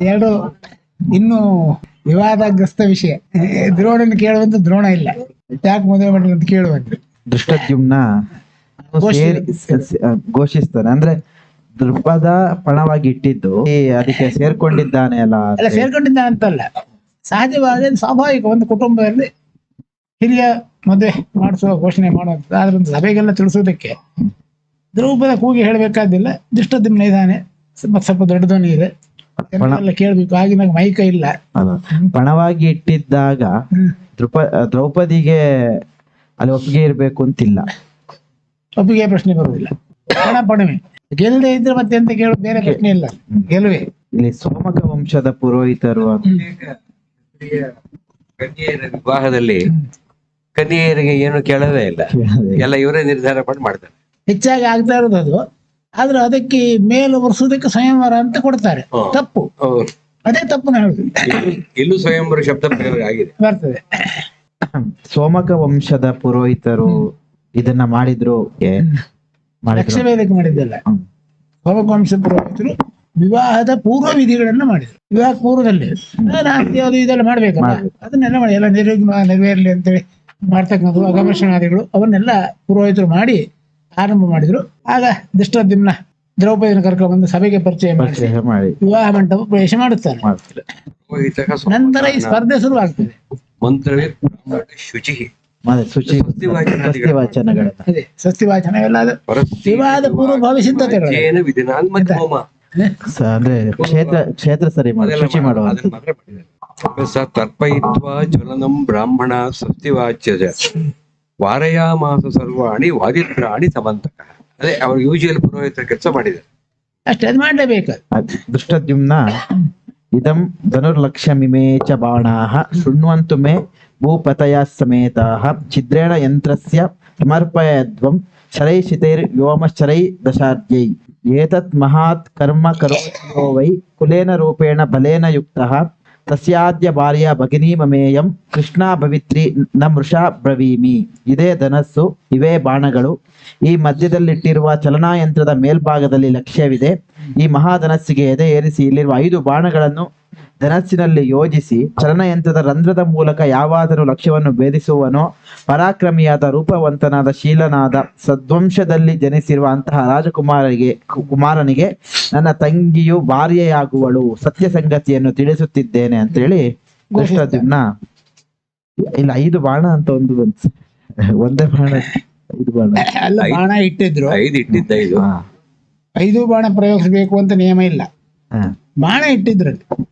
ಎರಡು ಇನ್ನು ವಿವಾದಗ್ರಸ್ತ ವಿಷಯ. ದ್ರೋಣನ ಕೇಳುವಂತ ದ್ರೋಣ ಇಲ್ಲ. ಯಾಕೆ ಮದುವೆ ಮಾಡಿಲ್ಲ ಅಂತ ಕೇಳುವಂತ. ದೃಷ್ಟದ್ಯುಮ್ನ ಘೋಷಿಸ್ತಾನೆ ಅಂದ್ರೆ ದೃಪದ ಪಣವಾಗಿ ಇಟ್ಟಿದ್ದು. ಅದಕ್ಕೆ ಸೇರ್ಕೊಂಡಿದ್ದಾನೆ ಅಲ್ಲ ಅಲ್ಲ ಸೇರ್ಕೊಂಡಿದ್ದಾನೆ ಅಂತಲ್ಲ. ಸಹಜವಾಗಿ ಸ್ವಾಭಾವಿಕ ಒಂದು ಕುಟುಂಬದಲ್ಲಿ ಹಿರಿಯ ಮದುವೆ ಮಾಡಿಸುವ ಘೋಷಣೆ ಮಾಡುವಂತ ಆದ್ರಿಂದ ಸಭೆಗೆಲ್ಲ ತಿಳಿಸೋದಕ್ಕೆ ದ್ರೌಪದ ಕೂಗಿ ಹೇಳಬೇಕಾದಿಲ್ಲ. ದುಷ್ಟದಿಮ್ನ ಇದ್ದಾನೆ. ಸ್ವಲ್ಪ ಸ್ವಲ್ಪ ದೊಡ್ಡ ಧ್ವನಿ ಇದೆ. ಎಲ್ಲ ಕೇಳ್ಬೇಕು. ನಂಗೆ ಮೈಕ ಇಲ್ಲ. ಪಣವಾಗಿ ಇಟ್ಟಿದ್ದಾಗ ದ್ರೌಪ ದ್ರೌಪದಿಗೆ ಅಲ್ಲಿ ಒಪ್ಪಿಗೆ ಇರ್ಬೇಕು ಅಂತಿಲ್ಲ. ಒಪ್ಪಿಗೆ ಪ್ರಶ್ನೆ ಬರುವುದಿಲ್ಲ. ಹಣ ಪಣವೆ ಗೆಲ್ಲದೆ ಇದ್ರೆ ಮತ್ತೆ ಎಂತ ಕೇಳು ಬೇರೆ ಪ್ರಶ್ನೆ ಇಲ್ಲ. ಗೆಲುವೆ ಇಲ್ಲಿ ಸೋಮಕ ವಂಶದ ಪುರೋಹಿತರು ಅಂತ. ಕನ್ಯೆಯರ ವಿವಾಹದಲ್ಲಿ ಕನ್ಯೆಯರಿಗೆ ಏನು ಕೇಳೋದೇ ಇಲ್ಲ. ಎಲ್ಲ ಇವರೇ ನಿರ್ಧಾರ ಮಾಡಿ ಮಾಡ್ತಾರೆ. ಹೆಚ್ಚಾಗಿ ಆಗ್ತಾ ಇರೋದು ಅದು. ಆದ್ರೆ ಅದಕ್ಕೆ ಮೇಲು ಒರೆಸೋದಕ್ಕೆ ಸ್ವಯಂವರ ಅಂತ ಕೊಡ್ತಾರೆ. ತಪ್ಪು. ಅದೇ ತಪ್ಪು ನಾನು ಹೇಳುದು. ಇಲ್ಲೂ- ಸ್ವಯಂವರ ಶಬ್ದ ಪ್ರಯೋಗ ಆಗಿದೆ. ಬರ್ತದೆ. ಸೋಮಕ ವಂಶದ ಪುರೋಹಿತರು ಇದನ್ನ ಮಾಡಿದ್ರು. ಲಕ್ಷವೇದಕ್ಕೆ ಮಾಡಿದ್ದಲ್ಲ. ಸೋಮಕ ವಂಶದ ಪುರೋಹಿತರು ವಿವಾಹದ ಪೂರ್ವ ವಿಧಿಗಳನ್ನ ಮಾಡಿದ್ರು. ವಿವಾಹ ಪೂರ್ವದಲ್ಲಿ. ಅದು ಇದೆಲ್ಲ ಮಾಡ್ಬೇಕಲ್ಲ? ಮಾಡ್ಬೇಕು. ಅದನ್ನೆಲ್ಲ ಮಾಡಿ. ಎಲ್ಲ ನೆರವೇರ್ಲಿ ಅಂತೇಳಿ ಮಾಡ್ತಕ್ಕಂಥದ್ದು ಅಗಮರ್ಷಣಾದಿಗಳು ಅವನ್ನೆಲ್ಲ ಪುರೋಹಿತರು ಮಾಡಿ ಆರಂಭ ಮಾಡಿದ್ರು. ಆಗ ದುಷ್ಟೋದ್ಯಮ್ನ ದ್ರೌಪದಿಯನ್ನು ಕರ್ಕೊಂಡು ಬಂದು ಸಭೆಗೆ ಪರಿಚಯ ಮಾಡಿ ಪರಿಚಯ ಮಾಡಿ. ವಿವಾಹ ಮಂಟಪ ಪ್ರವೇಶ ಮಾಡುತ್ತಾನೆ ನಂತರ ಈ ಸ್ಪರ್ಧೆ ಶುರು ಆಗ್ತದೆ ಬ್ರಾಹ್ಮಣ ಶುಚಿ ಸ್ವಸ್ತಿ. ಸ್ವಸ್ತಿ ಅದೇ ಸ್ವಸ್ತಿ ವಾಚನ ಎಲ್ಲ ಅದು. ವಿವಾಹದ ಪೂರ್ವಭಾವಿ ಸಿದ್ಧತೆಗಳು. ಏನು ವಿಧಿನಾನ್ ಮತ್ತೆ ಅಂದ್ರೆ ಕ್ಷೇತ್ರ ಕ್ಷೇತ್ರ ಸರಿ ಮಾಡಿ ಶುಚಿ ಮಾಡುವ ಸ ತರ್ಪಯಿತ್ವಾ ಜ್ವಲನಂ ಬ್ರಾಹ್ಮಣ ಸ್ವಸ್ತಿವಾಚ್ಯ ವಾರಯಾಮಾಸ ಸರ್ವಾಣಿ ವಾದಿತ್ರಾಣಿ ಸಮಂತಕ ಅದೇ ಅವ್ರು ಯೂಶುವಲ್ ಪುರೋಹಿತರ ಕೆಲಸ ಮಾಡಿದ್ದಾರೆ ಅಷ್ಟೇ ಅದು ಮಾಡಲೇಬೇಕು ಅದ್- ದುಷ್ಟದ್ಯುಮ್ನ ಇದಂ ಧನುರ್ಲಕ್ಷ್ಯಮಿಮೇ ಚ ಬಾಣಾಃ ಶೃಣ್ವಂತು ಮೇ ಭೂಪತಯ ಸಮೇತಾಃ ಛಿದ್ರೇಣ ಯಂತ್ರಸ್ಯ ಸಮರ್ಪಯದ್ವಂ ಶರೈ ಶಿತೈರ್ ವ್ಯೋಮಶರೈ ದಶಾರ್ಯೈ ಏತತ್ ಮಹಾತ್ ಕರ್ಮ ಕರೋತ್ಯೋ ವೈ ಕುಲೇನ ರೂಪೇಣ ಬಲೇನ ಯುಕ್ತಃ ತಸ್ಯಾದ್ಯ ಭಾರ್ಯ ಭಗಿನಿ ಮಮೇಯಂ, ಕೃಷ್ಣಾ ಭವಿತ್ರಿ ನ ಮೃಷಾ ಬ್ರವೀಮಿ. ಇದೇ ಧನಸ್ಸು, ಇವೇ ಬಾಣಗಳು. ಈ ಮಧ್ಯದಲ್ಲಿಟ್ಟಿರುವ ಚಲನಾಯಂತ್ರದ ಮೇಲ್ಭಾಗದಲ್ಲಿ ಲಕ್ಷ್ಯವಿದೆ. ಈ ಮಹಾಧನಸ್ಸಿಗೆ ಎದೆ ಏರಿಸಿ ಇಲ್ಲಿರುವ ಐದು ಬಾಣಗಳನ್ನು ಧನಸ್ಸಿನಲ್ಲಿ ಯೋಜಿಸಿ ಚಲನಯಂತ್ರದ ರಂಧ್ರದ ಮೂಲಕ ಯಾವಾದರೂ ಲಕ್ಷ್ಯವನ್ನು ಭೇದಿಸುವನೋ ಪರಾಕ್ರಮಿಯಾದ ರೂಪವಂತನಾದ ಶೀಲನಾದ ಸದ್ವಂಶದಲ್ಲಿ ಜನಿಸಿರುವ ಅಂತಹ ರಾಜಕುಮಾರರಿಗೆ ಕುಮಾರನಿಗೆ ನನ್ನ ತಂಗಿಯು ಭಾರ್ಯೆಯಾಗುವಳು. ಸತ್ಯ ಸಂಗತಿಯನ್ನು ತಿಳಿಸುತ್ತಿದ್ದೇನೆ ಅಂತೇಳಿ ದುಷ್ಟದ್ಯುಮ್ನ ಇಲ್ಲ ಐದು ಬಾಣ ಅಂತ ಒಂದು ಬಂತು. ಒಂದೇ ಬಾಣ ಐದು ಬಾಣ. ಅಲ್ಲ ಬಾಣ ಇಟ್ಟಿದ್ರು. ಐದು ಇಟ್ಟಿದ್ದ ಐದು ಬಾಣ ಪ್ರಯೋಗಿಸಬೇಕು ಅಂತ ನಿಯಮ ಇಲ್ಲ. ಹಾ. ಬಾಣ ಇಟ್ಟಿದ್ರಲ್ಲಿ ಹಾ.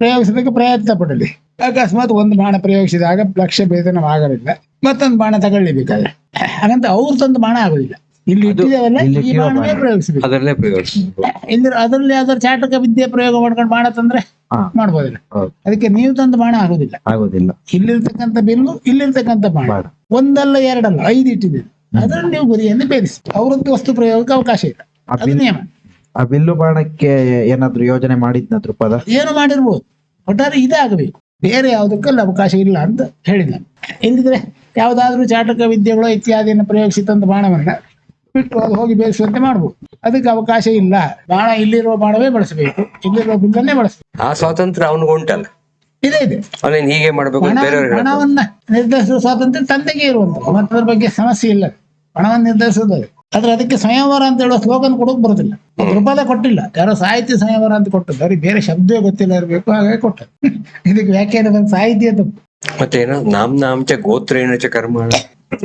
ಪ್ರಯೋಗಿಸೋದಕ್ಕೆ ಪ್ರಯತ್ನ ಪಡಲಿ. ಅಕಸ್ಮಾತ್ ಒಂದು ಬಾಣ ಪ್ರಯೋಗಿಸಿದಾಗ ಲಕ್ಷ್ಯ ಭೇದನವಾಗಲಿಲ್ಲ ಮತ್ತೊಂದು ಬಾಣ ತಗೊಳ್ಳಿಬೇಕಾದ್ರೆ. ಹಾಗಂತ ಅವ್ರು ತಂದು ಬಾಣ ಆಗೋದಿಲ್ಲ. ಇಲ್ಲಿ ಪ್ರಯೋಗಿಸಬೇಕು. ಅದರಲ್ಲೇ ಪ್ರಯೋಗ ಇಲ್ಲಿ ಅದರಲ್ಲಿ ಯಾವ್ದಾದ್ರು ಚಾಟಕ ವಿದ್ಯೆ ಪ್ರಯೋಗ ಮಾಡ್ಕೊಂಡು ಬಾಣ ತಂದ್ರೆ ಮಾಡ್ಬೋದಿಲ್ಲ. ಅದಕ್ಕೆ ನೀವು ತಂದು ಬಾಣ ಆಗುದಿಲ್ಲ. ಆಗೋದಿಲ್ಲ. ಇಲ್ಲಿರ್ತಕ್ಕಂಥ ಬಿಲ್ಲು ಇಲ್ಲಿರ್ತಕ್ಕಂಥ ಬಾಣ. ಒಂದಲ್ಲ ಎರಡಲ್ಲ ಐದು ಇಟ್ಟಿದ್ದೀರಿ ಅದರಲ್ಲಿ ನೀವು ಗುರಿಯನ್ನು ಭೇದಿಸಿ. ಅವರದ್ದು ವಸ್ತು ಪ್ರಯೋಗಕ್ಕೆ ಅವಕಾಶ ಇಲ್ಲ. ಅದು ನಿಯಮ. ಆ ಬಿಲ್ಲು ಬಾಣಕ್ಕೆ ಏನಾದ್ರು ಯೋಜನೆ ಮಾಡಿದ್ನ ದೃಪದ ಏನು ಮಾಡಿರ್ಬೋದು. ಒಟ್ಟಾರೆ ಇದಾಗಬೇಕು ಬೇರೆ ಯಾವುದಕ್ಕಲ್ಲ ಅವಕಾಶ ಇಲ್ಲ ಅಂತ ಹೇಳಿದ್ನ ಇಲ್ಲದಿದ್ರೆ ಯಾವುದಾದ್ರೂ ಚಾಟಕ ವಿದ್ಯೆಗಳು ಇತ್ಯಾದಿಯನ್ನು ಪ್ರಯೋಗಿಸಿದಂತ ಬಾಣವನ್ನ ಬಿಟ್ಟು ಅದು ಹೋಗಿ ಬೇಯಿಸುವಂತೆ ಮಾಡ್ಬೋದು. ಅದಕ್ಕೆ ಅವಕಾಶ ಇಲ್ಲ. ಬಾಣ ಇಲ್ಲಿರುವ ಬಾಣವೇ ಬಳಸಬೇಕು. ಇಲ್ಲಿರುವ ಬಿಲ್ಲನ್ನೇ ಬಳಸಬೇಕು. ಆ ಸ್ವಾತಂತ್ರ್ಯ ಅವನಿಗೆ ಉಂಟಲ್ಲ? ಇದೇ ಇದೆ. ಅವನೇನ್ ಹೀಗೆ ಮಾಡಬೇಕು ಅಂತ ಹಣ ಬೇರೆಯವ್ರಿಗೆ ಹೇಳ್ತಾನೆ. ಹಣವನ್ನ ನಿರ್ಧರಿಸುವ ಸ್ವಾತಂತ್ರ್ಯ ತಂದೆಗೆ ಇರುವಂತ ಮತ್ತದ್ರ ಅದ್ರ ಬಗ್ಗೆ ಸಮಸ್ಯೆ ಇಲ್ಲ. ಹಣವನ್ನು ನಿರ್ಧರಿಸೋದು ಅದು. ಆದ್ರೆ ಅದಕ್ಕೆ ಸ್ವಯಂವರ ಅಂತ ಹೇಳೋ ಸ್ಲೋಗನ್ ಕೊಡೋಕ್ ಬರೋದಿಲ್ಲ. ದುರ್ಬಲ ಕೊಟ್ಟಿಲ್ಲ. ಯಾರೋ ಸಾಹಿತ್ಯ ಸ್ವಯಂವರ ಅಂತ ಕೊಟ್ಟದ್ದು ಅವ್ರಿಗೆ ಬೇರೆ ಶಬ್ದವೇ ಗೊತ್ತಿಲ್ಲ ಇರಬೇಕು ಹಾಗೆ ಕೊಟ್ಟ ಇದಕ್ಕೆ ವ್ಯಾಖ್ಯಾನ ಬಂದು ಸಾಹಿತ್ಯ ತಪ್ಪು ಮತ್ತೆ ಏನೋ ನಾಮ್ನಾಂಚ ಗೋತ್ರ ಏನಚ ಕರ್ಮ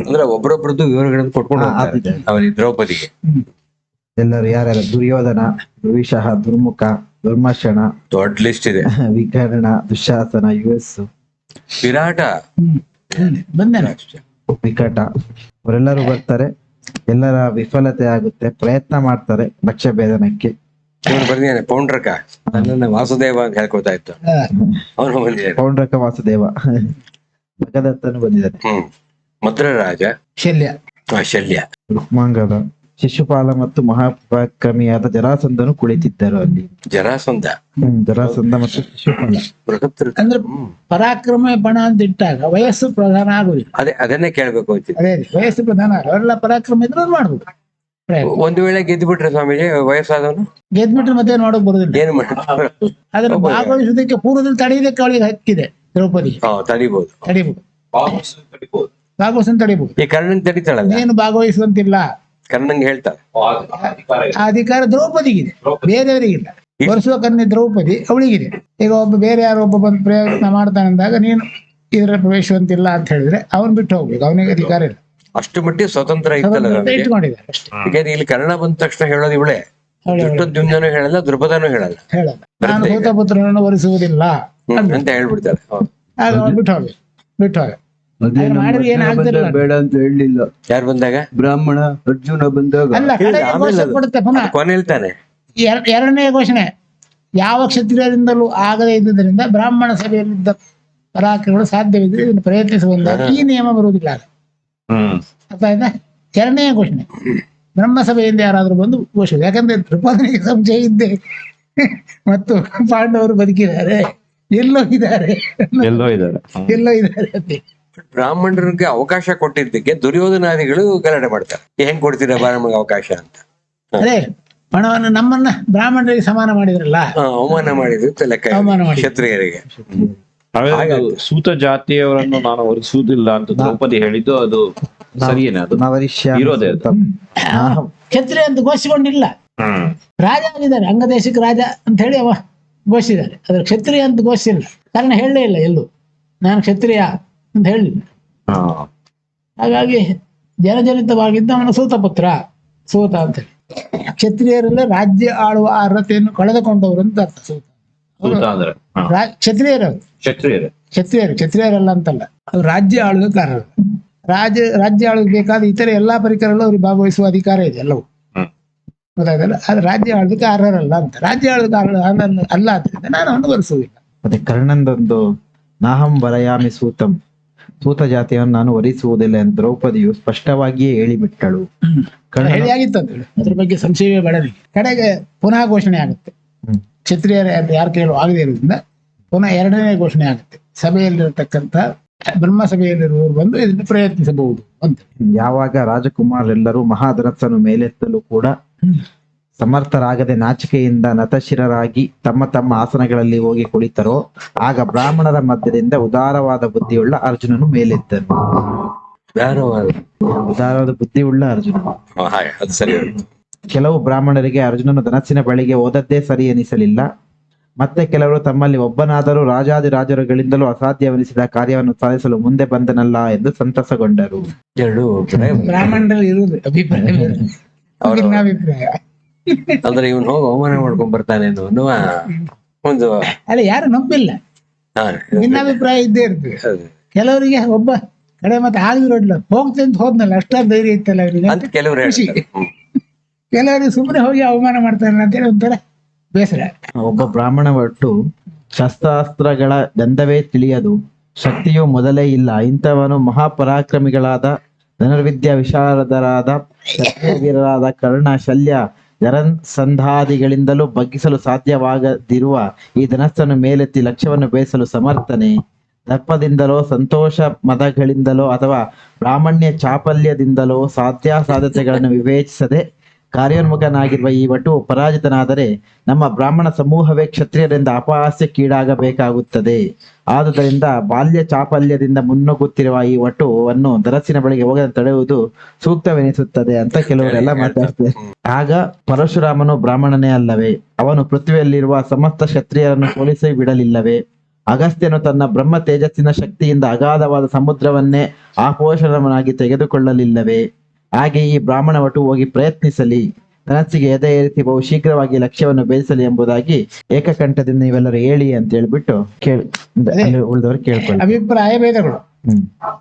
ಅಂದ್ರೆ ಒಬ್ರೊಬ್ರದ್ದು ವಿವರಗಳನ್ನು ಕೊಟ್ಕೊಂಡು ಅವನಿ. ದ್ರೌಪದಿಗೆ. ಎಲ್ಲರೂ ಯಾರ್ಯಾರ? ದುರ್ಯೋಧನ ದುರ್ವಿಷಹ ದುರ್ಮುಖ ದುರ್ಮಶಣ ದೊಡ್ಡ ಲಿಸ್ಟ್ ಇದೆ. ವಿಕರ್ಣ ದುಶಾಸನ ಯುಎಸ್ ವಿರಾಟ. ಬಂದ ಹ್ಮ್. ಬಂದೇನೆ. ವಿಕಟ. ಅವರೆಲ್ಲರೂ ಬರ್ತಾರೆ. ಎಲ್ಲರ ವಿಫಲತೆ ಆಗುತ್ತೆ ಪ್ರಯತ್ನ ಮಾಡ್ತಾರೆ ಭಕ್ಷ್ಯ ಭೇದನಕ್ಕೆ. ಇವನು ಬಂದಿದ್ದಾನೆ ಪೌಂಡ್ರಕ. ನನ್ನನ್ನ ವಾಸುದೇವ ಅಂತ ಹೇಳ್ಕೊತಾ ಇತ್ತು. ಅವನು ಬಂದಿದ್ದಾನೆ. ಪೌಂಡ್ರಕ ವಾಸುದೇವ. ಭಗದತ್ತನು ಬಂದಿದ್ದಾನೆ. ಹ್ಮ್. ಮದ್ರರಾಜ ಶಲ್ಯ. ಆ, ಶಲ್ಯ. ರುಕ್ಮಾಂಗದ. ಶಿಶುಪಾಲ ಮತ್ತು ಮಹಾಪರಾಕ್ರಮಿಯಾದ ಜರಾಸಂಧನು ಕುಳಿತಿದ್ದರು ಅಲ್ಲಿ. ಜರಾಸಂಧ? ಹ್ಮ್ ಜರಾಸಂಧ ಮತ್ತು ಶಿಶುಪಾಲ. ಅಂದ್ರೆ. ಪರಾಕ್ರಮ ಬಣ ಅಂತ ಇಟ್ಟಾಗ ವಯಸ್ಸು ಪ್ರಧಾನ ಆಗುದಿಲ್ಲ. ಅದೇ ಅದನ್ನೇ ಕೇಳ್ಬೇಕು ಅದೇ ವಯಸ್ಸು ಪ್ರಧಾನ ಅವರೆಲ್ಲ ಪರಾಕ್ರಮ ಇದ್ರೆ ಅದು ಮಾಡ್ಬೋದು. ಪ್ರಯತ್ನ. ಒಂದು ವೇಳೆ ಗೆದ್ದು ಬಿಟ್ರೆ ಸ್ವಾಮೀಜಿ ವಯಸ್ಸಾದವನು? ಗೆದ್ಬಿಟ್ರೆ ಮತ್ತೆ ನೋಡಕ್ ಬರುದಿಲ್ಲ. ಏನು ಮಾಡ್ತಾರೆ ಅದನ್ನ ಭಾಗವಹಿಸೋದಕ್ಕೆ ಪೂರ್ವದಲ್ಲಿ ತಡೆಯೋದಕ್ಕೆ ಅವಳಿಗೆ ಹಕ್ಕಿದೆ ದ್ರೌಪದಿ. ಹಾ ತಡಿಬಹುದು ತಡಿಬಹುದು ಭಾಗವಹಿಸ ತಡಿಬಹುದು ಈ ಕರ್ಣನ್ ತಡಿತಾಳಲ್ಲ? ಏನು ಭಾಗವಹಿಸುವಂತಿಲ್ಲ. ಕರ್ಣಂಗೆ ಹೇಳ್ತಾರೆ. ಆ ಅಧಿಕಾರ ದ್ರೌಪದಿಗಿದೆ. ಬೇರೆಯವರಿಗಿಲ್ಲ. ವರ್ಷುವ ಕನ್ಯೆ ದ್ರೌಪದಿ ಅವಳಿಗಿದೆ. ಈಗ ಒಬ್ಬ ಬೇರೆ ಯಾರು ಒಬ್ಬ ಬಂದು ಪ್ರಯತ್ನ ಮಾಡ್ತಾನೆ ಅಂದಾಗ ನೀನು ಇದರ ಪ್ರವೇಶವಂತಿಲ್ಲ ಅಂತ ಹೇಳಿದ್ರೆ ಅವನ್ ಬಿಟ್ಟು ಹೋಗ್ಬೇಕು. ಅವನಿಗೆ ಅಧಿಕಾರ ಇಲ್ಲ. ಅಷ್ಟು ಮಟ್ಟಿಗೆ ಸ್ವತಂತ್ರ ಇತ್ತಲ್ಲ ಇಲ್ಲಿ ಕರ್ಣ ಬಂದ ತಕ್ಷಣ ಹೇಳೋದು ಇವಳೆ. ದುಷ್ಟದ್ಯುಮ್ನೂ ಹೇಳಲ್ಲ ದ್ರುಪದನೂ ಹೇಳಲ್ಲ. ಹೇಳಲ್ಲ. ನಾನು ಸೂತಪುತ್ರನನ್ನು ವರಿಸುವುದಿಲ್ಲ ಹ್ಮ್, ಅಂತ ಹೇಳ್ಬಿಡ್ತಾರೆ. ಬಿಟ್ಟು ಹೋಗ್ಬೇಕು. ಬಿಟ್ಟು ಹೋಗ ಮಾಡಿದ್ರೆ. ಬಂದಾಗ ಬೇಡ ಅಂತ ಹೇಳಲಿಲ್ಲ ಯಾರು ಬಂದಾಗ? ಬ್ರಾಹ್ಮಣ ಅರ್ಜುನ ಬಂದಾಗ. ಅಲ್ಲ ಕಡೆಗೆ ಆಮೇಲೆ ಘೋಷಣೆ ಅದು- ಕೊಡುತ್ತೆ ಪುನಃ. ಕೊನೆ ಹೇಳ್ತಾನೆ. ಎರ- ಎರಡನೇ ಘೋಷಣೆ ಯಾವ ಕ್ಷತ್ರಿಯರಿಂದಲೂ ಆಗದೇ ಇದ್ದುದರಿಂದ ಬ್ರಾಹ್ಮಣ ಸಭೆಯಲ್ಲಿದ್ದ ಪರಾಕ್ರಮಗಳು ಸಾಧ್ಯವಿದ್ರೆ ಇದನ್ನು ಪ್ರಯತ್ನಿಸುವಂತಹ ಈ ನಿಯಮ ಬರುವುದಿಲ್ಲ ಆಗ. ಅರ್ಥ ಆಯ್ತಾ ಎರಡನೇ ಘೋಷಣೆ. ಬ್ರಹ್ಮಸಭೆಯಿಂದ ಯಾರಾದರೂ ಯಾರಾದ್ರೂ ಬಂದು ಘೋಷಣೆ. ಯಾಕಂದ್ರೆ ತ್ರಿಪಾದನಿಗೆ ಸಂಶಯ ಇದ್ದೆ. ಮತ್ತು ಪಾಂಡವರು ಬದುಕಿದ್ದಾರೆ. ಎಲ್ಲೋ ಇದ್ದಾರೆ. ಎಲ್ಲೋ ಇದ್ದಾರೆ. ಎಲ್ಲೋ ಇದ್ದಾರೆ ಅಂತ. ಬ್ರಾಹ್ಮಣರಿಗೆ ಅವಕಾಶ ಕೊಟ್ಟಿದ್ದಕ್ಕೆ ದುರ್ಯೋಧನಾದಿಗಳು ಗಲಾಟೆ ಮಾಡ್ತಾರೆ. ಹೆಂಗ್ ಕೊಡ್ತೀರಾ ಬ್ರಾಹ್ಮಣಿಗೆ ಅವಕಾಶ ಅಂತ? ಅದೇ ಹಣವನ್ನು ನಮ್ಮನ್ನ ಬ್ರಾಹ್ಮಣರಿಗೆ ಸಮಾನ ಮಾಡಿದ್ರಲ್ಲ? ಅವಮಾನ ಮಾಡಿದ್ರು. ಕ್ಷತ್ರಿಯರಿಗೆ. ಸೂತ ಜಾತಿಯವರನ್ನು ನಾನು ಒರಿಸುವುದಿಲ್ಲ ಅಂತ ದ್ರೌಪದಿ ಹೇಳಿದ್ದು ಅದು ಸರಿಯೇನೆ ಅದು? ಇರೋದೇ ಅದು? ಕ್ಷತ್ರಿಯ ಅಂತ ಘೋಷಿಸಿಕೊಂಡಿಲ್ಲ. ರಾಜ ಆಗಿದ್ದಾರೆ ಅಂಗದೇಶಕ್ಕೆ ರಾಜ ಅಂತ ಹೇಳಿ ಅವ ಘೋಷಿಸಿದ್ದಾರೆ. ಅದ್ರ ಕ್ಷತ್ರಿಯ ಅಂತ ಘೋಷಿಸಿಲ್ಲ. ಕಾರಣ ಹೇಳಲೇ ಇಲ್ಲ ಎಲ್ಲೂ. ನಾನು ಕ್ಷತ್ರಿಯ ಅಂತ ಹೇಳಿ ಹಾಗಾಗಿ ಜನಜನಿತವಾಗಿದ್ದ ಅವನ ಸೂತಪುತ್ರ ಸೂತ ಅಂತ ಹೇಳಿ. ಕ್ಷತ್ರಿಯರೆಲ್ಲ ರಾಜ್ಯ ಆಳುವ ಅರ್ಹತೆಯನ್ನು ಕಳೆದುಕೊಂಡವರು ಅಂತ ಅರ್ಥ ಸೂತ. ಕ್ಷತ್ರಿಯರ ಕ್ಷತ್ರಿಯರು ಕ್ಷತ್ರಿಯರೇ. ಕ್ಷತ್ರಿಯರು ಕ್ಷತ್ರಿಯರಲ್ಲ ಅಂತಲ್ಲ. ರಾಜ್ಯ ಆಳುವ ಕಾರಣ ರಾಜ್ಯ ರಾಜ್ಯ ಆಳೋಕೆ ಬೇಕಾದ ಇತರ ಎಲ್ಲಾ ಪರಿಕರಗಳು ಅವ್ರಿಗೆ ಭಾಗವಹಿಸುವ ಅಧಿಕಾರ ಇದೆ ಎಲ್ಲವೂ. ಗೊತ್ತಾಯ್ತಲ್ಲ? ಅದು ರಾಜ್ಯ ಆಳೋದಕ್ಕೆ ಅರ್ಹರಲ್ಲ ಅಂತ. ರಾಜ್ಯ ಆಳೋದಕ್ಕೆ ಅರ್ಹ ಅಲ್ಲ- ಅಂತ ನಾನು ಅವನು ಬರೆಸುವುದಿಲ್ಲ. ಮತ್ತೆ ಕರ್ಣಂದೊಂದು ನಾಹಂ ಬರಯಾಮಿ ಸೂತಂ. ಸೂತ ಜಾತಿಯನ್ನು ನಾನು ವರಿಸುವುದಿಲ್ಲ ಎಂದು ದ್ರೌಪದಿಯು ಸ್ಪಷ್ಟವಾಗಿಯೇ ಹೇಳಿಬಿಟ್ಟಳು. ಹೇಳಿ ಆಗಿತ್ತು ಅಂತ ಹೇಳಿ. ಅದ್ರ ಬಗ್ಗೆ ಸಂಶಯವೇ ಬೇಡ ಕಡೆಗೆ ಪುನಃ ಘೋಷಣೆ ಆಗುತ್ತೆ. ಕ್ಷತ್ರಿಯರ ಯಾರು ಕೇಳು ಆಗದೇ ಇರೋದ್ರಿಂದ ಪುನಃ ಎರಡನೇ ಘೋಷಣೆ ಆಗುತ್ತೆ. ಸಭೆಯಲ್ಲಿರತಕ್ಕಂತ ಬ್ರಹ್ಮ ಸಭೆಯಲ್ಲಿರುವವರು ಬಂದು ಇದನ್ನು ಪ್ರಯತ್ನಿಸಬಹುದು ಅಂತ ಯಾವಾಗ ರಾಜಕುಮಾರರೆಲ್ಲರೂ ಮಹಾಧನಸ್ಸನ್ನು ಮೇಲೆತ್ತಲು ಕೂಡ ಸಮರ್ಥರಾಗದೆ ನಾಚಿಕೆಯಿಂದ ನತಶಿರರಾಗಿ ತಮ್ಮ ತಮ್ಮ ಆಸನಗಳಲ್ಲಿ ಹೋಗಿ ಕುಳಿತರೋ ಆಗ ಬ್ರಾಹ್ಮಣರ ಮಧ್ಯದಿಂದ ಉದಾರವಾದ ಬುದ್ಧಿಯುಳ್ಳ ಅರ್ಜುನನು ಮೇಲೆದ್ದನು. ಉದಾರವಾದ. ಬುದ್ಧಿಯುಳ್ಳ ಅರ್ಜುನ ಕೆಲವು ಬ್ರಾಹ್ಮಣರಿಗೆ ಅರ್ಜುನನು ಧನಸ್ಸಿನ ಬಳಿಗೆ ಓದದ್ದೇ ಸರಿ ಎನಿಸಲಿಲ್ಲ. ಮತ್ತೆ ಕೆಲವರು ತಮ್ಮಲ್ಲಿ ಒಬ್ಬನಾದರೂ ರಾಜಾದಿರಾಜರುಗಳಿಂದಲೂ ಅಸಾಧ್ಯವೆನಿಸಿದ ಕಾರ್ಯವನ್ನು ಸಾಧಿಸಲು ಮುಂದೆ ಬಂದನಲ್ಲ ಎಂದು ಸಂತಸಗೊಂಡರು. ಅಂದ್ರೆ ಇವನು ಹೋಗಿ ಅವಮಾನ ಮಾಡ್ಕೊಂಡ್ ಬರ್ತಾನೆ ಅನ್ನುವ ಒಂದು ಅಲ್ಲ ಯಾರು ನಂಬಿಲ್ಲ. ನಿನ್ನ ಅಭಿಪ್ರಾಯ ಇದ್ದೇ ಇರ್ತದೆ. ಕೆಲವರಿಗೆ ಒಬ್ಬ ಕಡೆ ಮತ್ತೆ ಆಗಿರೋಡ್ಲ ಹೋಗ್ತೇನೆ ಅಂತ ಹೋದ್ನಲ್ಲ ಅಷ್ಟೊಂದು ಧೈರ್ಯ ಇತ್ತಲ್ಲ ಅವರಿಗೆ? ಕೆಲವರು ಖುಷಿ. ಸುಮ್ಮನೆ ಹೋಗಿ ಅವಮಾನ ಮಾಡ್ತಾರಲ್ಲ ಅಂತೇಳಿ ಒಂಥರ ಬೇಸರ ಒಬ್ಬ ಬ್ರಾಹ್ಮಣ ಒಟ್ಟು ಶಸ್ತ್ರಾಸ್ತ್ರಗಳ ಗಂಧವೇ ತಿಳಿಯದು ಶಕ್ತಿಯು ಮೊದಲೇ ಇಲ್ಲ. ಇಂಥವನು ಮಹಾಪರಾಕ್ರಮಿಗಳಾದ ಧನುರ್ವಿದ್ಯಾ ವಿಶಾರದರಾದ ವೀರರಾದ ಕರ್ಣ ಶಲ್ಯ. ಜರನ್ ಸಂಧಾದಿಗಳಿಂದಲೂ ಬಗ್ಗಿಸಲು ಸಾಧ್ಯವಾಗದಿರುವ ಈ ಧನಸ್ಸನ್ನು ಮೇಲೆತ್ತಿ ಲಕ್ಷ್ಯವನ್ನು ಬೇಯಿಸಲು ಸಮರ್ಥನೆ. ದರ್ಪದಿಂದಲೋ, ಸಂತೋಷ ಮದಗಳಿಂದಲೋ ಅಥವಾ ಬ್ರಾಹ್ಮಣ್ಯ ಚಾಪಲ್ಯದಿಂದಲೋ ಸಾಧ್ಯಾಸಾಧ್ಯತೆಗಳನ್ನು ವಿವೇಚಿಸದೆ ಕಾರ್ಯೋನ್ಮುಖನಾಗಿರುವ ಈ ವಟು ಪರಾಜಿತನಾದರೆ ನಮ್ಮ ಬ್ರಾಹ್ಮಣ ಸಮೂಹವೇ ಕ್ಷತ್ರಿಯರಿಂದ ಅಪಹಾಸ್ಯಕ್ಕೀಡಾಗಬೇಕಾಗುತ್ತದೆ. ಆದುದರಿಂದ ಬಾಲ್ಯ ಚಾಪಲ್ಯದಿಂದ ಮುನ್ನುಗ್ಗುತ್ತಿರುವ ಈ ವಟುವನ್ನು ದರಸ್ಸಿನ ಬಳಿಗೆ ಹೋಗದೆ ತಡೆಯುವುದು ಸೂಕ್ತವೆನಿಸುತ್ತದೆ ಅಂತ ಕೆಲವರೆಲ್ಲ ಮಾತಾಡ್ತಾರೆ. ಆಗ ಪರಶುರಾಮನು ಬ್ರಾಹ್ಮಣನೇ ಅಲ್ಲವೇ? ಅವನು ಪೃಥ್ವಿಯಲ್ಲಿರುವ ಸಮಸ್ತ ಕ್ಷತ್ರಿಯರನ್ನು ಸೋಲಿಸಿ ಬಿಡಲಿಲ್ಲವೇ? ಅಗಸ್ತ್ಯನು ತನ್ನ ಬ್ರಹ್ಮ ತೇಜಸ್ಸಿನ ಶಕ್ತಿಯಿಂದ ಅಗಾಧವಾದ ಸಮುದ್ರವನ್ನೇ ಆಪೋಷಣವನಾಗಿ ತೆಗೆದುಕೊಳ್ಳಲಿಲ್ಲವೇ? ಹಾಗೆ ಈ ಬ್ರಾಹ್ಮಣ ಒಟ್ಟು ಹೋಗಿ ಪ್ರಯತ್ನಿಸಲಿ. ಮನಸ್ಸಿಗೆ ಎದೆ ಏರಿಸಿ ಬಹು ಶೀಘ್ರವಾಗಿ ಲಕ್ಷ್ಯವನ್ನು ಬೇಯಿಸಲಿ ಎಂಬುದಾಗಿ ಏಕಕಂಠದಿಂದ ನೀವೆಲ್ಲರೂ ಹೇಳಿ ಅಂತ ಹೇಳ್ಬಿಟ್ಟು ಕೇಳಿ ಉಳಿದವರು ಕೇಳ್ಕೊಳ್ಳಿ. ಅಭಿಪ್ರಾಯ ಭೇದಗಳು.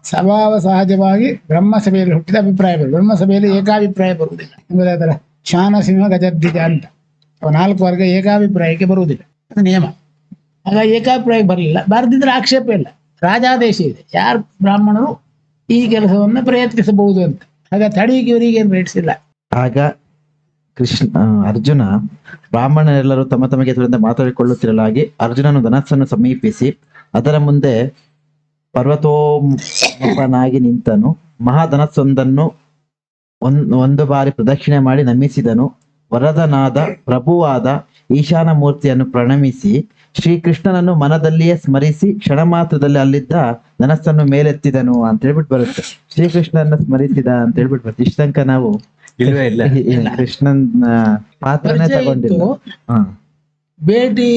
ಸ್ವಭಾವ ಸಹಜವಾಗಿ ಬ್ರಹ್ಮ ಸಭೆಯಲ್ಲಿ ಹುಟ್ಟಿದ ಅಭಿಪ್ರಾಯ ಬ್ರಹ್ಮ ಸಭೆಯಲ್ಲಿ ಏಕಾಭಿಪ್ರಾಯ ಬರುವುದಿಲ್ಲ. ಎಂಬುದಾದರ ಶಾನ ಸಿಂಹ ಗಜದ್ವಿಜ ಅಂತ. ಅವ ನಾಲ್ಕು ವರ್ಗ ಏಕಾಭಿಪ್ರಾಯಕ್ಕೆ ಬರುವುದಿಲ್ಲ. ಅದು ನಿಯಮ. ಆಗ ಏಕಾಭಿಪ್ರಾಯಕ್ಕೆ ಬರಲಿಲ್ಲ. ಬರ್ದಿದ್ರೆ ಆಕ್ಷೇಪ ಇಲ್ಲ. ರಾಜಾದೇಶ ಇದೆ. ಯಾರು ಬ್ರಾಹ್ಮಣರು ಈ ಕೆಲಸವನ್ನು ಪ್ರಯತ್ನಿಸಬಹುದು ಅಂತ. ಹಾಗೆ ತಡೆಯಿಗೆ ಇವರಿಗೆ ಏನು ಬೇಡಿಸಿಲ್ಲ. ಆಗ ಕೃಷ್ಣ ಅರ್ಜುನ ಬ್ರಾಹ್ಮಣರೆಲ್ಲರೂ ತಮ್ಮ ತಮಗೆ ಎದುರಿಂದ ಮಾತಾಡಿಕೊಳ್ಳುತ್ತಿರಲಾಗಿ ಅರ್ಜುನನು ಧನಸ್ಸನ್ನು ಸಮೀಪಿಸಿ ಅದರ ಮುಂದೆ ಪರ್ವತೋಮುಖನಾಗಿ ನಿಂತನು. ಮಹಾಧನಸ್ಸೊಂದನ್ನು ಒಂದು ಬಾರಿ ಪ್ರದಕ್ಷಿಣೆ ಮಾಡಿ ನಮಿಸಿದನು. ವರದನಾದ ಪ್ರಭುವಾದ ಈಶಾನ ಮೂರ್ತಿಯನ್ನು ಪ್ರಣಮಿಸಿ ಶ್ರೀಕೃಷ್ಣನನ್ನು ಮನದಲ್ಲಿಯೇ ಸ್ಮರಿಸಿ ಕ್ಷಣ ಮಾತ್ರದಲ್ಲಿ ಅಲ್ಲಿದ್ದ ನನಸ್ಸನ್ನು ಮೇಲೆತ್ತಿದನು ಅಂತ ಹೇಳ್ಬಿಟ್ಟು ಬರುತ್ತೆ. ಶ್ರೀಕೃಷ್ಣನ ಸ್ಮರಿಸಿದ ಅಂತ ಹೇಳ್ಬಿಟ್ಟು ಬರುತ್ತೆ. ಇಷ್ಟ ತನಕ ನಾವು ಕೃಷ್ಣನ್ ಪಾತ್ರನೇ ತಗೊಂಡಿಲ್ಲ. ಹಾ. ಭೇಟಿ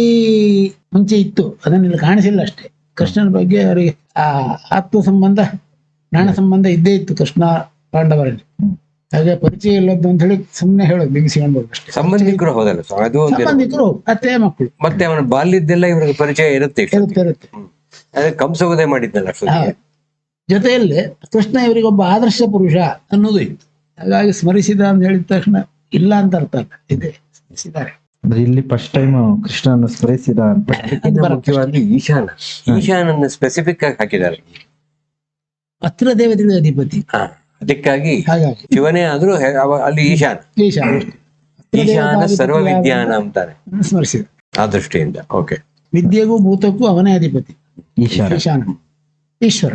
ಮುಂಚೆ ಇತ್ತು. ಅದನ್ನೆಲ್ಲ ಕಾಣಿಸಿಲ್ಲ ಅಷ್ಟೇ. ಕೃಷ್ಣನ ಬಗ್ಗೆ ಅವರಿಗೆ ಆ ಆತ್ಮ ಸಂಬಂಧ ಜ್ಞಾನ ಸಂಬಂಧ ಇದ್ದೇ ಇತ್ತು ಕೃಷ್ಣ ಪಾಂಡವರಲ್ಲಿ. ಹಾಗೆ ಪರಿಚಯ ಇಲ್ಲದ್ದು ಅಂತ ಹೇಳಿ ಸುಮ್ಮನೆ ಹೇಳೋದು ಬಿಗಿಸಿಕೊಂಡು ಅಷ್ಟೇ. ಸಂಬಂಧಿಕರು ಹೋದಲ್ಲ ಸ್ವಾಮಿ? ಅದು ಒಂದು ಸಂಬಂಧಿಕರು ಅತ್ತೆ ಮಕ್ಕಳು. ಮತ್ತೆ ಅವನ ಬಾಲ್ಯದ್ದೆಲ್ಲ ಇವ್ರಿಗೆ ಪರಿಚಯ ಇರುತ್ತೆ ಇರುತ್ತೆ ಇರುತ್ತೆ. ಅದೇ ಕಂಸವದೆ ಮಾಡಿದ್ದಲ್ಲ ಅಷ್ಟೊತ್ತಿಗೆ? ಜೊತೆಯಲ್ಲಿ ಕೃಷ್ಣ ಇವರಿಗೊಬ್ಬ ಆದರ್ಶ ಪುರುಷ ಅನ್ನೋದು ಇತ್ತು. ಹಾಗಾಗಿ ಸ್ಮರಿಸಿದ ಅಂತ ಹೇಳಿದ ತಕ್ಷಣ ಇಲ್ಲ ಅಂತ ಅರ್ಥ ಅಲ್ಲ ಇದೆ. ಸ್ಮರಿಸಿದ್ದಾರೆ. ಅಂದ್ರೆ ಇಲ್ಲಿ ಫಸ್ಟ್ ಟೈಮ್ ಕೃಷ್ಣನ ಸ್ಮರಿಸಿದ ಅಂತ ಅದಕ್ಕಿಂತ ಮುಖ್ಯವಾಗಿ ಈಶಾನ. ಈಶಾನನ್ನ ಸ್ಪೆಸಿಫಿಕ್ ಆಗಿ ಹಾಕಿದ್ದಾರೆ. ಅತ್ರ ದೇವತೆಗಳ ಅಧಿಪತಿ. ಹಾ. ಅದಕ್ಕಾಗಿ ಶಿವನೇ ಆದ್ರೂ ಅಲ್ಲಿ ಈಶಾನ. ಈಶಾನ ಸರ್ವ? ವಿದ್ಯಾನ ಅಂತಾನೆ ಸ್ಮರಿಸಿದ. ಆ ದೃಷ್ಟಿಯಿಂದ. ಓಕೆ ವಿದ್ಯೆಗೂ ಭೂತಕ್ಕೂ ಅವನೇ ಅಧಿಪತಿ. ಈಶಾನ. ಈಶ್ವರ.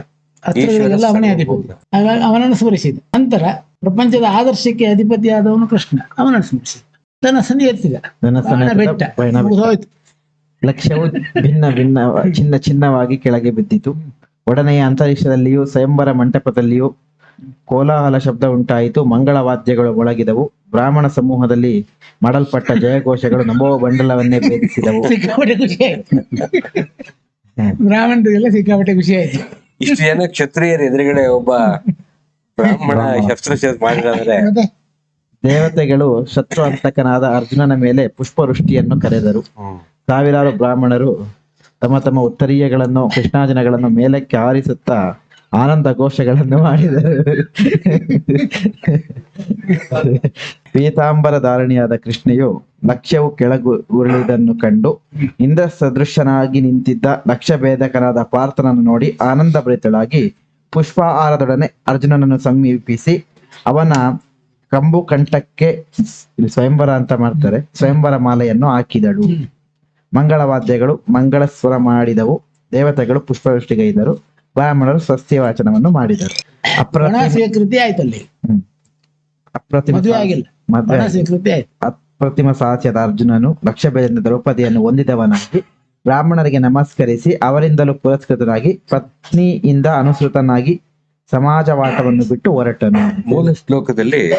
ಈಶ್ವರ ಅವನೇ. ಅಧಿಪತಿ. ಹಾಗಾಗಿ ಅವನನ್ನು ಸ್ಮರಿಸಿದ. ನಂತರ ಪ್ರಪಂಚದ ಆದರ್ಶಕ್ಕೆ ಅಧಿಪತಿಯಾದವನು ಕೃಷ್ಣ. ಅವನನ್ನು ಸ್ಮರಿಸಿದ. ತನ್ನ ಸನ್ನಿ ಎತ್ತಿದ ಧನಸ್ಸನ್ನ ಬಾಣ ಬೆಟ್ಟ. ಹೋಯ್ತು. ಲಕ್ಷ್ಯವು ಭಿನ್ನ ಭಿನ್ನ ಚಿನ್ನ ಚಿನ್ನವಾಗಿ ಕೆಳಗೆ ಬಿದ್ದಿತು. ಒಡನೆಯ ಅಂತರಿಕ್ಷದಲ್ಲಿಯೂ ಸ್ವಯಂವರ ಮಂಟಪದಲ್ಲಿಯೂ ಕೋಲಾಹಲ ಶಬ್ದ ಉಂಟಾಯಿತು. ಮಂಗಳ ವಾದ್ಯಗಳು ಮೊಳಗಿದವು. ಬ್ರಾಹ್ಮಣ ಸಮೂಹದಲ್ಲಿ ಮಾಡಲ್ಪಟ್ಟ ಜಯಘೋಷಗಳು ನಮೋ ಬಂಡಲವನ್ನೇ ಭೇದಿಸಿದವು. ಸಿಕ್ಕಾಪಟ್ಟೆ ಖುಷಿ ಆಯ್ತು. ಬ್ರಾಹ್ಮಣರಿಗೆಲ್ಲ ಸಿಕ್ಕಾಪಟ್ಟೆ ಖುಷಿ ಆಯ್ತು. ಇಷ್ಟು ಜನ ಕ್ಷತ್ರಿಯರ ಎದುರುಗಡೆ ಒಬ್ಬ ಬ್ರಾಹ್ಮಣ ಶಸ್ತ್ರ ಮಾಡಿದ್ರೆ. ಮತ್ತೆ? ದೇವತೆಗಳು ಶತ್ರು ಅಂತಕನಾದ ಅರ್ಜುನನ ಮೇಲೆ ಪುಷ್ಪವೃಷ್ಟಿಯನ್ನು ಕರೆದರು. ಸಾವಿರಾರು ಬ್ರಾಹ್ಮಣರು ತಮ್ಮ ತಮ್ಮ ಉತ್ತರೀಯಗಳನ್ನು ಕೃಷ್ಣಾಜನಗಳನ್ನು ಮೇಲಕ್ಕೆ ಹಾರಿಸುತ್ತಾ ಆನಂದ ಘೋಷಗಳನ್ನು ಮಾಡಿದರು. ಪೀತಾಂಬರ ಧಾರಣಿಯಾದ ಕೃಷ್ಣೆಯು ಲಕ್ಷ್ಯವು ಕೆಳಗು ಉರುಳಿದನ್ನು ಕಂಡು ಇಂದ್ರ ಸದೃಶನಾಗಿ ನಿಂತಿದ್ದ ಲಕ್ಷ್ಯ ಭೇದಕನಾದ ಪಾರ್ಥನನ್ನು ನೋಡಿ ಆನಂದ ಭರಿತಳಾಗಿ ಪುಷ್ಪಹಾರದೊಡನೆ ಅರ್ಜುನನನ್ನು ಸಮೀಪಿಸಿ ಅವನ ಕಂಬು ಕಂಠಕ್ಕೆ ಸ್ವಯಂವರ ಅಂತ ಮಾಡ್ತಾರೆ, ಸ್ವಯಂವರ ಮಾಲೆಯನ್ನು ಹಾಕಿದಳು. ಮಂಗಳವಾದ್ಯಗಳು ಮಂಗಳ ಸ್ವರ ಮಾಡಿದವು. ದೇವತೆಗಳು ಪುಷ್ಪವೃಷ್ಟಿಗೈದರು. ಬ್ರಾಹ್ಮಣರು ಸ್ವಸ್ತಿ ವಾಚನವನ್ನು ಮಾಡಿದರು ಕೃತಿ ಅಪ್ರತಿಮ ಆಯ್ತಲ್ಲಿ. ಅಪ್ರತಿಮ ಅಪ್ರತಿಮ ಸಾಹಸ್ಯದ ಅರ್ಜುನನು ಲಕ್ಷಭೇದ ದ್ರೌಪದಿಯನ್ನು ಹೊಂದಿದವನಾಗಿ ಬ್ರಾಹ್ಮಣರಿಗೆ ನಮಸ್ಕರಿಸಿ ಅವರಿಂದಲೂ ಪುರಸ್ಕೃತನಾಗಿ ಪತ್ನಿಯಿಂದ ಅನುಸೃತನಾಗಿ ಸಮಾಜವಾಟವನ್ನು ಬಿಟ್ಟು ಹೊರಟನು. ಮೂಲ ಶ್ಲೋಕದಲ್ಲಿ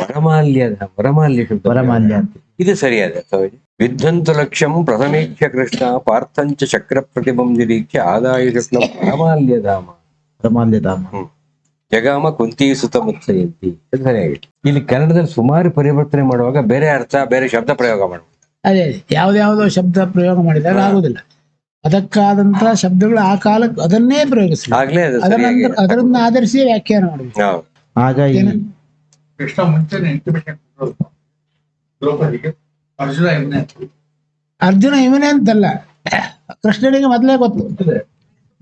ವರಮಾಲ್ಯದ ವರಮಾಲ್ಯ ಶಬ್ದ ವರಮಾಲ್ಯ ಅಂತ. ಇದು ಸರಿಯಾದ ಸ್ವಾಮೀಜಿ ವಿದ್ವಂತ ಲಕ್ಷ್ಯಂ ಪ್ರಥಮೇಕ್ಷ ಕೃಷ್ಣ ಪಾರ್ಥಂಚ ಚಕ್ರ ಪ್ರತಿಭಂ ನಿರೀಕ್ಷೆ ಆದಾಯ ಶುಕ್ಲಂ ವರಮಾಲ್ಯಧಾಮ ವರಮಾಲ್ಯಧಾಮ ಜಗಾಮ ಕುಂತಿ ಸುತ ಅದು ಸರಿಯಾಗಿತ್ತು ಇಲ್ಲಿ ಕನ್ನಡದಲ್ಲಿ ಸುಮಾರು ಪರಿವರ್ತನೆ ಮಾಡುವಾಗ ಬೇರೆ ಅರ್ಥ ಬೇರೆ ಶಬ್ದ ಪ್ರಯೋಗ ಮಾಡುವ ಅದೇ ಯಾವ್ದಾವುದೋ ಶಬ್ದ ಪ್ರಯೋಗ ಮಾಡಿದಾಗ ಆಗುದಿಲ್ಲ ಅದಕ್ಕಾದಂತಹ ಶಬ್ದಗಳು ಆ ಕಾಲಕ್ಕೆ ಅದನ್ನೇ ಪ್ರಯೋಗಿಸಲಿ. ಆಗ್ಲೇ ಅದು ಅದರ ಸರಿಯಾಗಿ ನಂತರ ಅದರನ್ನ ಆಧರಿಸಿ ವ್ಯಾಖ್ಯಾನ ಮಾಡಬೇಕು ಹೌದು. ಆಗ ಈ ಕೃಷ್ಣ ಮುಂಚೆನೆ ಇಂಟಿಮೇಷನ್ ದ್ರೌಪದಿಗೆ? ಅರ್ಜುನ ಇವನೇ. ಅರ್ಜುನ ಇವನೇ ಅಂತಲ್ಲ. ಕೃಷ್ಣನಿಗೆ ಮೊದಲೇ ಗೊತ್ತು.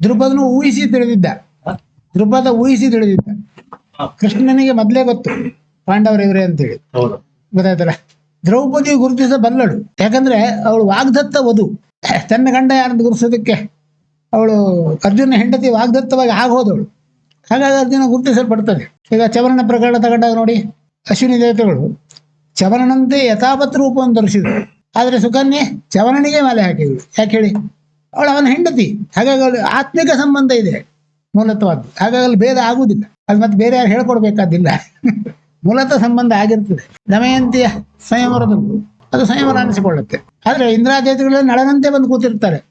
ದ್ರುಪದನು ಊಹಿಸಿ ತಿಳಿದಿದ್ದ. ದ್ರುಪದ ಊಹಿಸಿ ತಿಳಿದಿದ್ದ. ಕೃಷ್ಣನಿಗೆ ಮೊದಲೇ ಗೊತ್ತು. ಪಾಂಡವರ ಇವರೇ ಅಂತೇಳಿ. ಗೊತ್ತಾಯ್ತಲ್ಲ? ದ್ರೌಪದಿ ಗುರುತಿಸಬಲ್ಲಳು ಯಾಕಂದ್ರೆ ಅವಳು ವಾಗ್ದತ್ತ ವಧು. ತನ್ನ ಗಂಡ ಯಾರಂತ ಗುರುತಿಸೋದಕ್ಕೆ? ಅವಳು ಅರ್ಜುನ ಹೆಂಡತಿ ವಾಗ್ದತ್ತವಾಗಿ ಆಗೋದವಳು ಹಾಗಾಗಿ ಅರ್ಜುನ ಗುರುತಿಸಲ್ಪಡ್ತದೆ. ಈಗ ಚವರಣ ಪ್ರಕರಣ ತಗೊಂಡಾಗ ನೋಡಿ. ಅಶ್ವಿನಿ ದೇವತೆಗಳು. ಚವರನಂತೆ ಯಥಾವತ್ ರೂಪವನ್ನು ತೋರಿಸಿದ್ರು. ಆದರೆ ಸುಕನ್ಯೆ ಚವನನಿಗೆ ಮಾಲೆ ಹಾಕಿದ್ರು ಯಾಕೆ ಹೇಳಿ? ಅವಳು ಅವನ ಹೆಂಡತಿ. ಹಾಗಾಗಿ ಆತ್ಮಿಕ ಸಂಬಂಧ ಇದೆ ಮೂಲತವಾದ್ದು. ಹಾಗಾಗಿ ಭೇದ ಆಗುವುದಿಲ್ಲ. ಅದು ಮತ್ತೆ ಬೇರೆ ಯಾರು ಹೇಳ್ಕೊಡ್ಬೇಕಾದಿಲ್ಲ. ಮೂಲತಃ ಸಂಬಂಧ ಆಗಿರ್ತದೆ. ದಮಯಂತಿಯ ಸಂಯಮರದಲ್ಲೂ ಅದು ಸಂಯಮರ ಅನಿಸಿಕೊಳ್ಳುತ್ತೆ. ಆದ್ರೆ ಇಂದ್ರಾದೇವತೆಗಳೆಲ್ಲ ನಳನಂತೆ ಬಂದು ಕೂತಿರ್ತಾರೆ.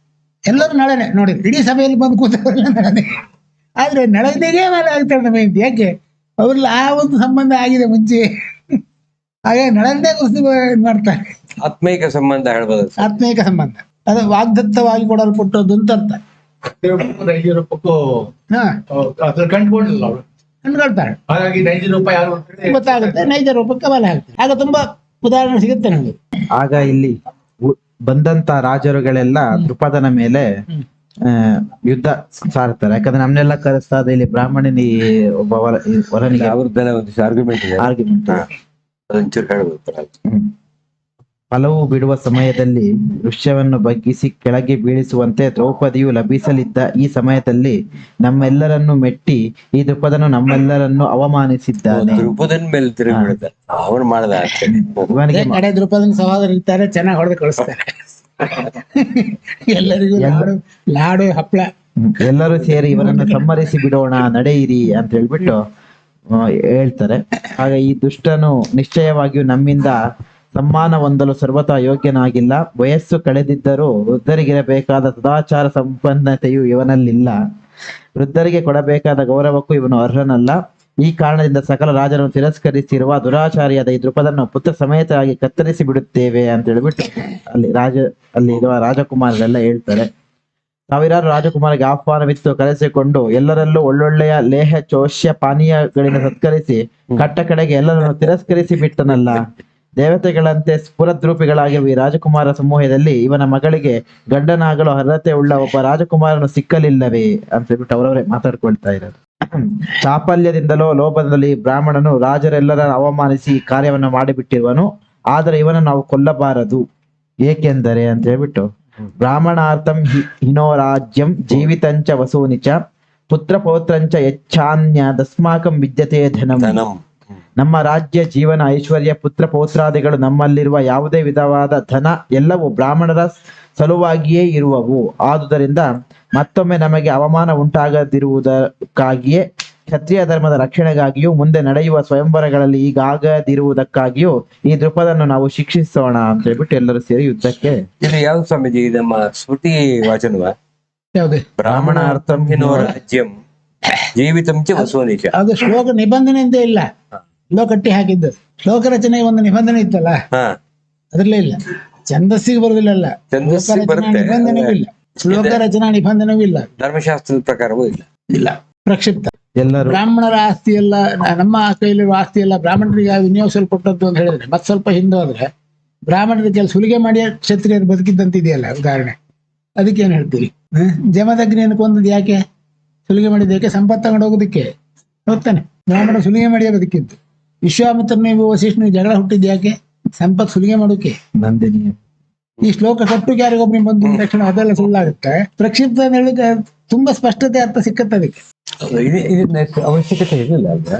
ಎಲ್ಲರೂ ನಳನೆ. ನೋಡಿ, ಇಡೀ ಸಭೆಯಲ್ಲಿ ಬಂದು ಕೂತಿರೋಲ್ಲ ನಳನೆ. ಆದ್ರೆ ನಳನಿಗೆ ಮಾಲೆ ಆಗ್ತಾರೆ ದಮಯಂತಿ. ಯಾಕೆ? ಅವ್ರಲ್ಲಿ ಆ ಒಂದು ಸಂಬಂಧ ಆಗಿದೆ ಮುಂಚೆ. ಹಾಗೆ ನಳಂದೇ ಕುಸ್ತಿ ಮಾಡ್ತಾರೆ. ಆತ್ಮೀಕ ಸಂಬಂಧ ಹೇಳ್ಬೋದು. ಆತ್ಮೀಕ ಸಂಬಂಧ. ಅದು ವಾಗ್ದತ್ತವಾಗಿ ಕೊಡಲ್ಪಟ್ಟದ್ದು ಅಂತ ಅರ್ಥ. ಕಂಡುಕೊಂಡಿಲ್ಲ ಕಂಡ್ಕೊಳ್ತಾರೆ. ಹಾಗಾಗಿ ನೈಜ ರೂಪಾಯಿ ಯಾರು ಅಂತ ಹೇಳಿ ಗೊತ್ತಾಗುತ್ತೆ. ನೈಜ ರೂಪಕ್ಕೆ ಬಲ ಹಾಕ್ತಾರೆ ಆಗ ತುಂಬಾ ಉದಾಹರಣೆ ಸಿಗುತ್ತೆ ನಮಗೆ. ಆಗ ಇಲ್ಲಿ ಬಂದಂತ ರಾಜರುಗಳೆಲ್ಲ ದೃಪದನ ಮೇಲೆ ಆ, ಯುದ್ಧ ಸಾರ್ತಾರೆ ಯಾಕಂದ್ರೆ ನಮ್ನೆಲ್ಲ ಕರೆಸ್ತಾ ಇಲ್ಲಿ ಬ್ರಾಹ್ಮಣನಿ ಒಬ್ಬ ವರನಿಗೆ ಅವ್ರದ್ದೆಲ್ಲ ಒಂದಿಷ್ಟು ಆರ್ಗ್ಯುಮೆಂಟ್ ಆರ್ಗ್ಯುಮೆಂಟ್ ಅದೊಂಚೂರು ಹೇಳ್ಬೇಕು. ಫಲವು ಬಿಡುವ ಸಮಯದಲ್ಲಿ ದೃಶ್ಯವನ್ನು ಬಗ್ಗಿಸಿ ಕೆಳಗೆ ಬೀಳಿಸುವಂತೆ ದ್ರೌಪದಿಯು ಲಭಿಸಲಿದ್ದ ಈ ಸಮಯದಲ್ಲಿ ನಮ್ಮೆಲ್ಲರನ್ನು ಮೆಟ್ಟಿ ಈ ದೃಪದನು ನಮ್ಮೆಲ್ಲರನ್ನು ಅವಮಾನಿಸಿದ್ದಾನೆ. ದ್ರುಪದನ್ ಮೇಲೆ ತಿರುಗಿ ಬಿಡುತ್ತೆ. ಅವನು ಮಾಡ್ದ ಇವನಿಗೆ ಕಡೆ ದ್ರುಪದನ ಸಹೋದರ ಇರ್ತಾರೆ ಚೆನ್ನಾಗಿ ಹೊಡೆದು ಕಳಿಸ್ತಾರೆ ಎಲ್ಲರಿಗೂ ಲಾಡು ಲಾಡು ಹಪ್ಪಳ ಎಲ್ಲರೂ ಸೇರಿ ಇವರನ್ನು ಸಂಹರಿಸಿ ಬಿಡೋಣ ನಡೆಯಿರಿ ಅಂತ ಹೇಳ್ಬಿಟ್ಟು ಹೇಳ್ತಾರೆ. ಆಗ ಈ ದುಷ್ಟನು ನಿಶ್ಚಯವಾಗಿಯೂ ನಮ್ಮಿಂದ ಸಮ್ಮಾನ ಹೊಂದಲು ಸರ್ವತಾ ಯೋಗ್ಯನಾಗಿಲ್ಲ. ವಯಸ್ಸು ಕಳೆದಿದ್ದರೂ ವೃದ್ಧರಿಗಿರಬೇಕಾದ ಸದಾಚಾರ ಸಂಪನ್ನತೆಯು ಇವನಲ್ಲಿಲ್ಲ. ವೃದ್ಧರಿಗೆ ಕೊಡಬೇಕಾದ ಗೌರವಕ್ಕೂ ಇವನು ಅರ್ಹನಲ್ಲ. ಈ ಕಾರಣದಿಂದ ಸಕಲ ರಾಜರನ್ನು ತಿರಸ್ಕರಿಸಿರುವ ದುರಾಚಾರಿಯಾದ ಈ ದೃಪದನ್ನು ಪುತ್ರ ಸಮೇತವಾಗಿ ಕತ್ತರಿಸಿ ಬಿಡುತ್ತೇವೆ ಅಂತ ಹೇಳ್ಬಿಟ್ಟು ಅಲ್ಲಿ ರಾಜ, ಅಲ್ಲಿ ಇರುವ ರಾಜಕುಮಾರರೆಲ್ಲ ಹೇಳ್ತಾರೆ. ಸಾವಿರಾರು ರಾಜಕುಮಾರಿಗೆ ಆಹ್ವಾನವಿತ್ತು ಕರೆಸಿಕೊಂಡು ಎಲ್ಲರಲ್ಲೂ ಒಳ್ಳೊಳ್ಳೆಯ ಲೇಹ ಚೋಷ್ಯ ಪಾನೀಯಗಳಿಂದ ಸತ್ಕರಿಸಿ ಕಟ್ಟ ಕಡೆಗೆ ಎಲ್ಲರನ್ನು ತಿರಸ್ಕರಿಸಿ ಬಿಟ್ಟನಲ್ಲ. ದೇವತೆಗಳಂತೆ ಸ್ಫುರದ್ರೂಪಿಗಳಾಗಿರುವ ಈ ರಾಜಕುಮಾರ ಸಮೂಹದಲ್ಲಿ ಇವನ ಮಗಳಿಗೆ ಗಂಡನಾಗಲು ಅರ್ಹತೆ ಉಳ್ಳ ಒಬ್ಬ ರಾಜಕುಮಾರನು ಸಿಕ್ಕಲಿಲ್ಲವೇ ಅಂತ ಹೇಳ್ಬಿಟ್ಟು ಅವರವರೇ ಮಾತಾಡ್ಕೊಳ್ತಾ ಇರೋದು. ಚಾಪಲ್ಯದಿಂದಲೋ ಲೋಭದಲ್ಲಿ ಬ್ರಾಹ್ಮಣನು ರಾಜರೆಲ್ಲರ ಅವಮಾನಿಸಿ ಕಾರ್ಯವನ್ನು ಮಾಡಿಬಿಟ್ಟಿರುವನು. ಆದರೆ ಇವನ ನಾವು ಕೊಲ್ಲಬಾರದು. ಏಕೆಂದರೆ ಅಂತ ಹೇಳ್ಬಿಟ್ಟು ಬ್ರಾಹ್ಮಣಾರ್ಥಂ ಹಿನೋ ರಾಜ್ಯಂ ಜೀವಿತಂಚ ಚ ಪುತ್ರ ಪೌತ್ರಂಚ ಯಚ್ಛಾನ್ಯ ದಸ್ಮಾಕಂ ವಿದ್ಯತೆ ಧನಂ. ಧನಂ. ನಮ್ಮ ರಾಜ್ಯ ಜೀವನ ಐಶ್ವರ್ಯ ಪುತ್ರ ಪೌತ್ರಾದಿಗಳು ನಮ್ಮಲ್ಲಿರುವ ಯಾವುದೇ ವಿಧವಾದ ಧನ ಎಲ್ಲವೂ ಬ್ರಾಹ್ಮಣರ ಸಲುವಾಗಿಯೇ ಇರುವವು. ಆದುದರಿಂದ ಮತ್ತೊಮ್ಮೆ ನಮಗೆ ಅವಮಾನ ಉಂಟಾಗದಿರುವುದಕ್ಕಾಗಿಯೇ ಕ್ಷತ್ರಿಯ ಧರ್ಮದ ರಕ್ಷಣೆಗಾಗಿಯೂ ಮುಂದೆ ನಡೆಯುವ ಸ್ವಯಂವರಗಳಲ್ಲಿ ಈಗಾಗದಿರುವುದಕ್ಕಾಗಿಯೂ ಈ ದೃಪದನ್ನು ನಾವು ಶಿಕ್ಷಿಸೋಣ ಅಂತ ಹೇಳ್ಬಿಟ್ಟು ಎಲ್ಲರೂ ಸೇರಿ ಯುದ್ಧಕ್ಕೆ ಇದು ಯಾವ ಸ್ವಾಮೀಜಿ ನಮ್ಮ ಸ್ಮೃತಿ ವಾಚನವ? ಯಾವುದೇ? ಬ್ರಾಹ್ಮಣಾರ್ಥಂ ಹಿನೋ ರಾಜ್ಯಂ ಜೀವಿತಂ ಚ ವಸುವನಿಚ ಅದು ಶ್ಲೋಕ ನಿಬಂಧನೆಯಿಂದ ಅಂತ ಇಲ್ಲ ಶ್ಲೋಕ ಕಟ್ಟಿ ಹಾಕಿದ್ದು. ಶ್ಲೋಕ ರಚನೆ ಒಂದು ನಿಬಂಧನೆ ಇತ್ತಲ್ಲ? ಹಾ. ಅದ್ರಲ್ಲೇ ಇಲ್ಲ. ಛಂದಸ್ಸಿಗೆ ಬರುದಿಲ್ಲಲ್ಲ ಛಂದಸ್ಸಿಗೆ ಬರುತ್ತೆ. ನಿಬಂಧನೆವೂ ಇಲ್ಲ. ಶ್ಲೋಕ ರಚನಾ ನಿಬಂಧನವೂ ಇಲ್ಲ. ಧರ್ಮಶಾಸ್ತ್ರದ ಪ್ರಕಾರವೂ ಇಲ್ಲ. ಇಲ್ಲ. ಪ್ರಕ್ಷಿಪ್ತ. ಎಲ್ಲರೂ. ಬ್ರಾಹ್ಮಣರ ಆಸ್ತಿ ಎಲ್ಲ ನಮ್ಮ ಕೈಲಿರುವ ಆಸ್ತಿ ಎಲ್ಲ ಬ್ರಾಹ್ಮಣರಿಗೆ ವಿನಿಯೋಗಿಸಲ್ಪಟ್ಟದ್ದು ಅಂತ ಹೇಳಿದ್ರೆ ಮತ್ ಸ್ವಲ್ಪ ಹಿಂದೆ ಆದ್ರೆ ಬ್ರಾಹ್ಮಣರ ಕೆಲಸ ಸುಲಿಗೆ ಮಾಡಿ ಕ್ಷತ್ರಿಯರು ಬದುಕಿದ್ದಂತ ಇದೆಯಲ್ಲ ಉದಾಹರಣೆ ಅದಕ್ಕೆ ಏನ್ ಹೇಳ್ತೀರಿ? ಜಮದಗ್ನಿಯನ್ನು ಕೊಂದದ್ದು ಯಾಕೆ? ಸುಲಿಗೆ ಮಾಡಿದ್ದು ಯಾಕೆ? ಸಂಪತ್ತು ತಗೊಂಡು ಹೋಗೋದಕ್ಕೆ. ನೋಡ್ತಾನೆ ಬ್ರಾಹ್ಮಣ ಸುಲಿಗೆ ಮಾಡಿಯೇ ಬದುಕಿದ್ದು. ವಿಶ್ವಾಮಿತ್ರನಿಗೂ ವಸಿಷ್ಠನಿಗೆ ಜಗಳ ಹುಟ್ಟಿದ್ದು ಯಾಕೆ? ಸಂಪತ್ ಸುಲಿಗೆ ಮಾಡೋಕೆ. ಈ ಶ್ಲೋಕ ಕೊಟ್ಟು ಯಾರಿಗೊಬ್ಬರಿಗೆ ಬಂದು ತಕ್ಷಣ ಅದೆಲ್ಲ ಸುಳ್ಳಾಗುತ್ತೆ ಪ್ರಕ್ಷಿಪ್ತ ಅಂತ ಹೇಳಿದ್ರೆ ತುಂಬಾ ಸ್ಪಷ್ಟತೆ ಅರ್ಥ ಸಿಕ್ಕತ್ತೆ ಅದಕ್ಕೆ. ಅವಶ್ಯಕತೆ ಇರಲಿಲ್ಲ ಅದನ್ನ?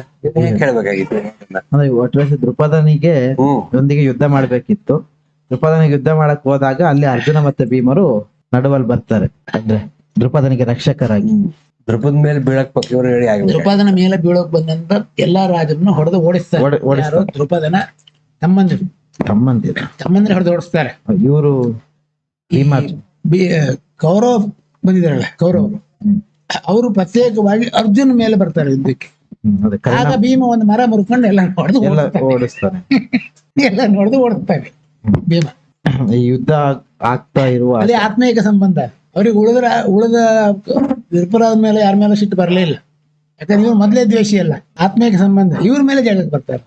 ಅಂದ್ರೆ ಒಟ್ಟು ದೃಪದನಿಗೆ ಒಂದಿಗೆ ಯುದ್ಧ ಮಾಡ್ಬೇಕಿತ್ತು. ದೃಪದನಿಗೆ ಯುದ್ಧ ಮಾಡಕ್ ಹೋದಾಗ ಅಲ್ಲಿ ಅರ್ಜುನ ಮತ್ತೆ ಭೀಮರು ನಡುವಲ್ಲಿ ಬರ್ತಾರೆ. ಅಂದ್ರೆ ದೃಪದನಿಗೆ ರಕ್ಷಕರಾಗಿ. ದೃಪದ ಮೇಲೆ ಬೀಳಕ್ ಪಕ್ಷಿಯವರು ಹೇಳಿ ದೃಪದನ ಮೇಲೆ ಬೀಳಕ್ ಬಂದಂತ ಎಲ್ಲಾ ರಾಜರನ್ನು ಹೊಡೆದು ಓಡಿಸ್ತಾರೆ. ಓಡಿ- ಓಡಿಸ್ತಾರೆ. ದೃಪದನ ತಮ್ಮಂದಿರು. ತಮ್ಮಂದಿರು. ತಮ್ಮಂದಿರು ಹೊಡೆದು ಓಡಿಸ್ತಾರೆ. ಇವರು ಭೀಮ ಬಿ- ಕೌರವ ಬಂದಿದಾರಲ್ಲ ಕೌರವರು. ಅವರು ಪ್ರತ್ಯೇಕವಾಗಿ ಅರ್ಜುನ್ ಮೇಲೆ ಬರ್ತಾರೆ ಯುದ್ಧಕ್ಕೆ ಆಗ ಭೀಮ ಒಂದು ಮರ ಮುರ್ಕೊಂಡು ಎಲ್ಲ ಹೊಡೆದು ಓಡಿಸ್ತಾರೆ. ಎಲ್ಲ ನೋಡಿದು ಓಡಿಸ್ತಾರೆ ಭೀಮ. ಈ ಯುದ್ಧ ಆಗ್ತಾ ಇರುವ ಅದೇ ಆತ್ಮೀಕ ಸಂಬಂಧ. ಅವ್ರಿಗೆ ಉಳಿದ್ರ ಉಳಿದ ವಿಪುರದ ಮೇಲೆ ಯಾರ ಮೇಲೆ ಸಿಟ್ಟು ಬರಲೇ ಇಲ್ಲ. ಯಾಕಂದ್ರೆ ಇವ್ರು ಮೊದಲೇ ದ್ವೇಷಿ ಅಲ್ಲ. ಆತ್ಮೀಯ ಸಂಬಂಧ. ಇವ್ರ ಮೇಲೆ ಜಾಗಕ್ಕೆ ಬರ್ತಾರೆ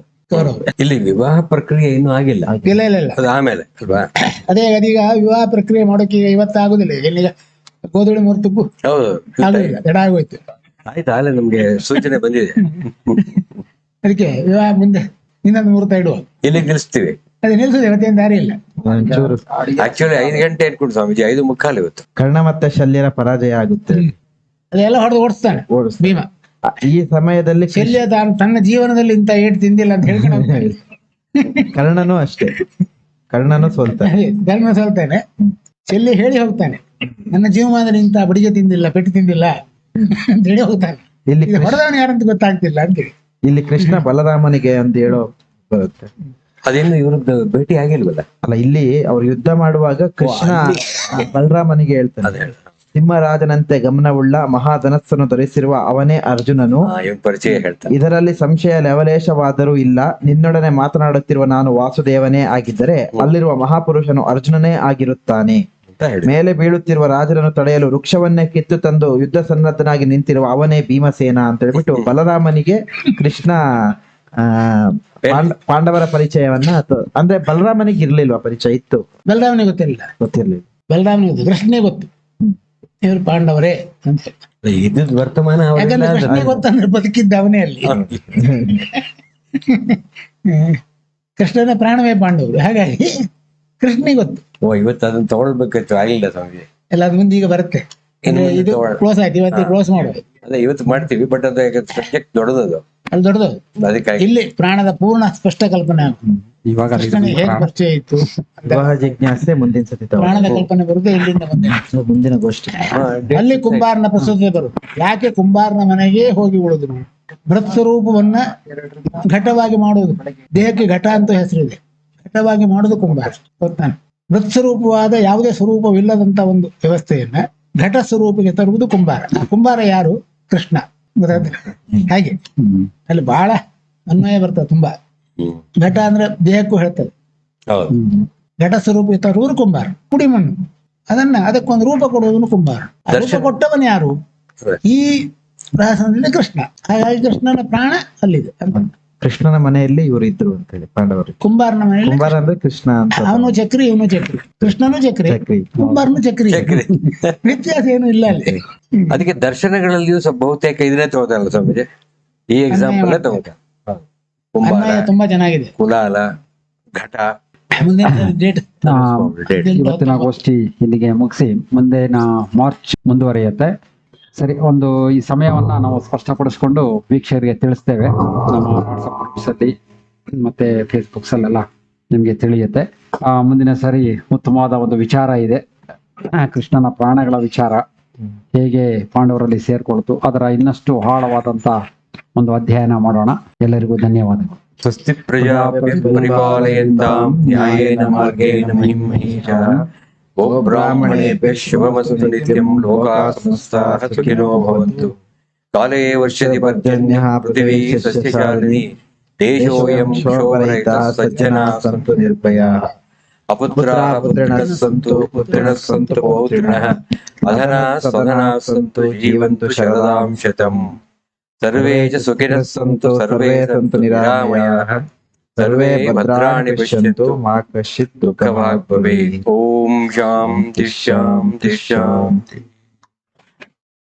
ಇಲ್ಲಿ ವಿವಾಹ ಪ್ರಕ್ರಿಯೆ ಇನ್ನೂ ಆಗಿಲ್ಲ. ಇಲ್ಲ ಇಲ್ಲ ಇಲ್ಲ. ಅದು ಆಮೇಲೆ ಅಲ್ವಾ? ಅದೇ ಅದೀಗ ವಿವಾಹ ಪ್ರಕ್ರಿಯೆ ಮಾಡೋಕೆ ಈಗ ಇವತ್ತಾಗುದಿಲ್ಲ. ಏನೀಗ ಗೋಧುಳಿ ಮೂರು ಹೌದು ಎಡ ಆಗೋಯ್ತು. ಆಯ್ತು ನಮ್ಗೆ ಸೂಚನೆ ಬಂದಿದೆ. ಅದಕ್ಕೆ ವಿವಾಹ ಮುಂದೆ ಇನ್ನೊಂದು ಮುಹೂರ್ತ ಇಡುವ. ಇಲ್ಲಿ ನಿಲ್ಲಿಸ್ತೀವಿ. ಅದೇ ನಿಲ್ಸುದು ಇವತ್ತೇನು ದಾರಿ ಇಲ್ಲ. ಒಂಚೂರು ಆಕ್ಚುಲಿ ಐದು ಗಂಟೆ ಇಟ್ಕೊಂಡು ಸ್ವಾಮೀಜಿ ಐದು ಮುಕ್ಕಾಲು ಇವತ್ತು. ಕರ್ಣ ಮತ್ತೆ ಶಲ್ಯರ ಪರಾಜಯ ಆಗುತ್ತೆ. ಅದೆಲ್ಲ ಹೊಡೆದು ಓಡಿಸ್ತಾನೆ ಓಡಿಸ್ ಭೀಮ. ಈ ಸಮಯದಲ್ಲಿ ಶಲ್ಯ ತಾನು ತನ್ನ ಜೀವನದಲ್ಲಿ ಇಂತ ಏಟ್ ತಿಂದಿಲ್ಲ ಅಂತ ಹೇಳ್ಕೊಂಡು. ಕರ್ಣನು ಅಷ್ಟೇ. ಕರ್ಣನು ಸೋಲ್ತಾನೆ. ಧರ್ಮ ಸೋಲ್ತಾನೆ. ಶಲ್ಯ ಹೇಳಿ ಹೋಗ್ತಾನೆ. ನನ್ನ ಜೀವಮಾನದಲ್ಲಿ ಇಂತ ಬಡಿಗೆ ತಿಂದಿಲ್ಲ ಪೆಟ್ಟು ತಿಂದಿಲ್ಲ ಅಂತ ಹೇಳಿ ಹೋಗ್ತಾನೆ. ಇಲ್ಲಿ ಹೊಡೆದವನು ಯಾರಂತ ಗೊತ್ತಾಗ್ತಿಲ್ಲ ಅಂತೇಳಿ ಇಲ್ಲಿ ಕೃಷ್ಣ ಬಲರಾಮನಿಗೆ ಅಂತ ಹೇಳೋ ಬರುತ್ತೆ. ಅದೇನು ಇವ್ರದ್ದು ಭೇಟಿ ಆಗಿಲ್ವಲ್ಲ? ಅಲ್ಲ ಇಲ್ಲಿ ಅವ್ರು ಯುದ್ಧ ಮಾಡುವಾಗ ಕೃಷ್ಣ ಬಲರಾಮನಿಗೆ ಹೇಳ್ತಾನೆ. ಸಿಂಹರಾಜನಂತೆ ಗಮನವುಳ್ಳ ಮಹಾಧನಸ್ಸನ್ನು ಧರಿಸಿರುವ ಅವನೇ ಅರ್ಜುನನು. ಪರಿಚಯ ಹೇಳ್ತಾನೆ. ಇದರಲ್ಲಿ ಸಂಶಯ ಲವಲೇಶವಾದರೂ ಇಲ್ಲ. ನಿನ್ನೊಡನೆ ಮಾತನಾಡುತ್ತಿರುವ ನಾನು ವಾಸುದೇವನೇ ಆಗಿದ್ದರೆ ಅಲ್ಲಿರುವ ಮಹಾಪುರುಷನು ಅರ್ಜುನನೇ ಆಗಿರುತ್ತಾನೆ. ಮೇಲೆ ಬೀಳುತ್ತಿರುವ ರಾಜರನ್ನು ತಡೆಯಲು ವೃಕ್ಷವನ್ನೇ ಕಿತ್ತು ತಂದು ಯುದ್ಧ ಸನ್ನದ್ಧನಾಗಿ ನಿಂತಿರುವ ಅವನೇ ಭೀಮಸೇನ ಅಂತ ಹೇಳ್ಬಿಟ್ಟು ಬಲರಾಮನಿಗೆ ಕೃಷ್ಣ ಆ ಪಾಂಡ- ಪಾಂಡವರ ಪರಿಚಯವನ್ನ ಅಂದ್ರೆ ಬಲರಾಮನಿಗೆ ಇರ್ಲಿಲ್ವಾ ಪರಿಚಯ? ಇತ್ತು. ಬಲರಾಮನಿಗೆ ಗೊತ್ತಿರಲಿಲ್ಲ. ಗೊತ್ತಿರ್ಲಿಲ್ಲ. ಬಲರಾಮನಿಗೆ ಗೊತ್ತು ಕೃಷ್ಣನೇ ಗೊತ್ತು. ಇವರು ಪಾಂಡವರೇ ಅಂತ. ವರ್ತಮಾನ ಗೊತ್ತಂದ್ರೆ ಬದುಕಿದ್ದ ಅವನೇ ಅಲ್ಲಿ. ಕೃಷ್ಣನ ಪ್ರಾಣವೇ ಪಾಂಡವರು ಹಾಗಾಗಿ ಕೃಷ್ಣಿಗೆ ಗೊತ್ತು. ಓ ಇವತ್ತು ಅದನ್ನ ತಗೊಳ್ಬೇಕಿತ್ತು ಆಗಿಲ್ಲ ಸ್ವಾಮಿ? ಎಲ್ಲ ಅದ್ ಮುಂದೆ ಈಗ ಬರುತ್ತೆ. ಇನ್ನು ಅಂದ್ರೆ ಇದು ತಗೊಳ್ಳ- ಕ್ಲೋಸ್ ಆಯ್ತು ಇವತ್ತು ಕ್ಲೋಸ್ ಮಾಡುವ ಅದೇ ಇವತ್ತು ಮಾಡ್ತೀವಿ ಬಟ್ ಅದು ಸಬ್ಜೆಕ್ಟ್ ದೊಡ್ಡದದು. ಅಲ್ಲಿ ದೊಡ್ಡದು. ಅದಕ್ಕಾಗಿ. ಇಲ್ಲಿ ಪ್ರಾಣದ ಪೂರ್ಣ ಸ್ಪಷ್ಟ ಕಲ್ಪನೆ ಆಗುತ್ತೆ. ಇವಾಗ ಕೃಷ್ಣನಿಗೆ ಹೇಗೆ ಪರಿಚಯ ಇತ್ತು ಅಂತ ವಿವಾಹ ಜಿಜ್ಞಾಸೆ ಮುಂದಿನ ಸತಿ ತಗೊಳ್ಳಿ. ಪ್ರಾಣದ ಕಲ್ಪನೆ ಬರುತ್ತೆ ಇಲ್ಲಿಂದ ಬಂದೆ. ಮುಂದಿನ ಗೋಷ್ಠಿ. ಅಲ್ಲಿ ಕುಂಬಾರನ ಪ್ರಸ್ತುತಿ ಬರು ಯಾಕೆ ಕುಂಬಾರನ ಮನೆಗೆ ಹೋಗಿ ಉಳಿದ್ರು? ಬೃತ್ ಸ್ವರೂಪವನ್ನ ಘಟವಾಗಿ ಮಾಡುವುದು. ದೇಹಕ್ಕೆ ಘಟ ಅಂತ ಹೆಸರಿದೆ. ಘಟವಾಗಿ ಮಾಡುವುದು ಕುಂಬಾರ ಗೊತ್ತಾನೆ ಮೃತ್ ಸ್ವರೂಪವಾದ ಯಾವುದೇ ಸ್ವರೂಪವಿಲ್ಲದಂತ ಒಂದು ವ್ಯವಸ್ಥೆಯನ್ನ ಘಟ ಸ್ವರೂಪಕ್ಕೆ ತರುವುದು ಕುಂಬಾರ. ಕುಂಬಾರ ಯಾರು? ಕೃಷ್ಣ? ಹಾಗೆ. ಅಲ್ಲಿ ಬಹಳ ಅನ್ವಯ ಬರ್ತದೆ ತುಂಬಾ. ಘಟ ಅಂದ್ರೆ ದೇಹಕ್ಕೂ ಹೇಳ್ತದೆ. ಘಟ ಸ್ವರೂಪಕ್ಕೆ ತರುವುದು ಕುಂಬಾರ. ಪುಡಿ ಮಣ್ಣು ಅದನ್ನ ಅದಕ್ಕೊಂದು ರೂಪ ಕೊಡುವುದನ್ನು ಕುಂಬಾರ. ರೂಪ. ಕೊಟ್ಟವನು ಯಾರು? ಈ ಪ್ರಹಸನದಲ್ಲಿ ಕೃಷ್ಣ. ಹಾಗಾಗಿ ಕೃಷ್ಣನ ಪ್ರಾಣ ಅಲ್ಲಿದೆ. ಅಂತ ಕೃಷ್ಣನ ಮನೆಯಲ್ಲಿ ಇವರು ಇದ್ರು ಅಂತ ಹೇಳಿ ಪಾಂಡವರು. ಕುಂಬಾರನ ಮನೆಯಲ್ಲಿ ಕುಂಬಾರ ಅಂದ್ರೆ ಕೃಷ್ಣ. ಅಂತ ಅವನು ಚಕ್ರಿ ಇವನು ಚಕ್ರಿ. ಕೃಷ್ಣನು ಚಕ್ರಿ. ಚಕ್ರಿ. ಕುಂಬಾರನು ಚಕ್ರಿ. ಚಕ್ರಿ. ವ್ಯತ್ಯಾಸ ಏನು ಇಲ್ಲ ಅಲ್ಲಿ. ಅದಕ್ಕೆ ದರ್ಶನಗಳಲ್ಲಿಯೂ ಸ್ವಲ್ಪ ಬಹುತೇಕ ಇದನ್ನೇ ತಗೋತಾರಲ್ಲ ಸ್ವಾಮೀಜಿ? ಈ ಎಕ್ಸಾಂಪಲ್ ತಗೋತ ತಗೋತಾರೆ. ಕುಂಬಾರ ಅನ್ವಯ ತುಂಬಾ ಚೆನ್ನಾಗಿದೆ. ಕುಲಾಲ ಘಟ. ಮುಂದಿನ ಡೇಟ್ ಆ, date. ಇವತ್ತಿನ ಗೋಷ್ಠಿ ಇಲ್ಲಿಗೆ ಮುಗಿಸಿ. ಮುಂದಿನ ಮಾರ್ಚ್ ಮುಂದುವರಿಯುತ್ತೆ. ಸರಿ ಒಂದು ಈ ಸಮಯವನ್ನ ನಾವು ಸ್ಪಷ್ಟಪಡಿಸ್ಕೊಂಡು ವೀಕ್ಷಕರಿಗೆ ತಿಳಿಸ್ತೇವೆ. ನಮ್ಮ ವಾಟ್ಸಪ್ ಗ್ರೂಪ್ಸ್ ಅಲ್ಲಿ ಮತ್ತೆ ಫೇಸ್ಬುಕ್ಸ್ ಅಲ್ಲೆಲ್ಲ ನಿಮ್ಗೆ ತಿಳಿಯುತ್ತೆ. ಆ ಮುಂದಿನ ಸರಿ ಉತ್ತಮವಾದ ಒಂದು ವಿಚಾರ ಇದೆ. ಕೃಷ್ಣನ ಪ್ರಾಣಗಳ ವಿಚಾರ ಹೇಗೆ ಪಾಂಡವರಲ್ಲಿ ಸೇರ್ಕೊಳ್ತು ಅದರ ಇನ್ನಷ್ಟು ಆಳವಾದಂತ ಒಂದು ಅಧ್ಯಯನ ಮಾಡೋಣ. ಎಲ್ಲರಿಗೂ ಧನ್ಯವಾದಗಳು. ಸ್ವಸ್ತಿ ಪ್ರಜಾಪತಿ ಪರಿಪಾಲಯಂತಾಂ ನ್ಯಾಯೇನ ಮಾರ್ಗೇಣ ಮಹಿಂ ఓ బ్రాహ్మణేభ్య జీవంతు శరదాం శతం సర్వే సంతు सर्वे भद्राणि पश्यन्तु मा कश्चित् दुःखभाग् भवेत् ॐ शां तिष्ठां तिष्ठां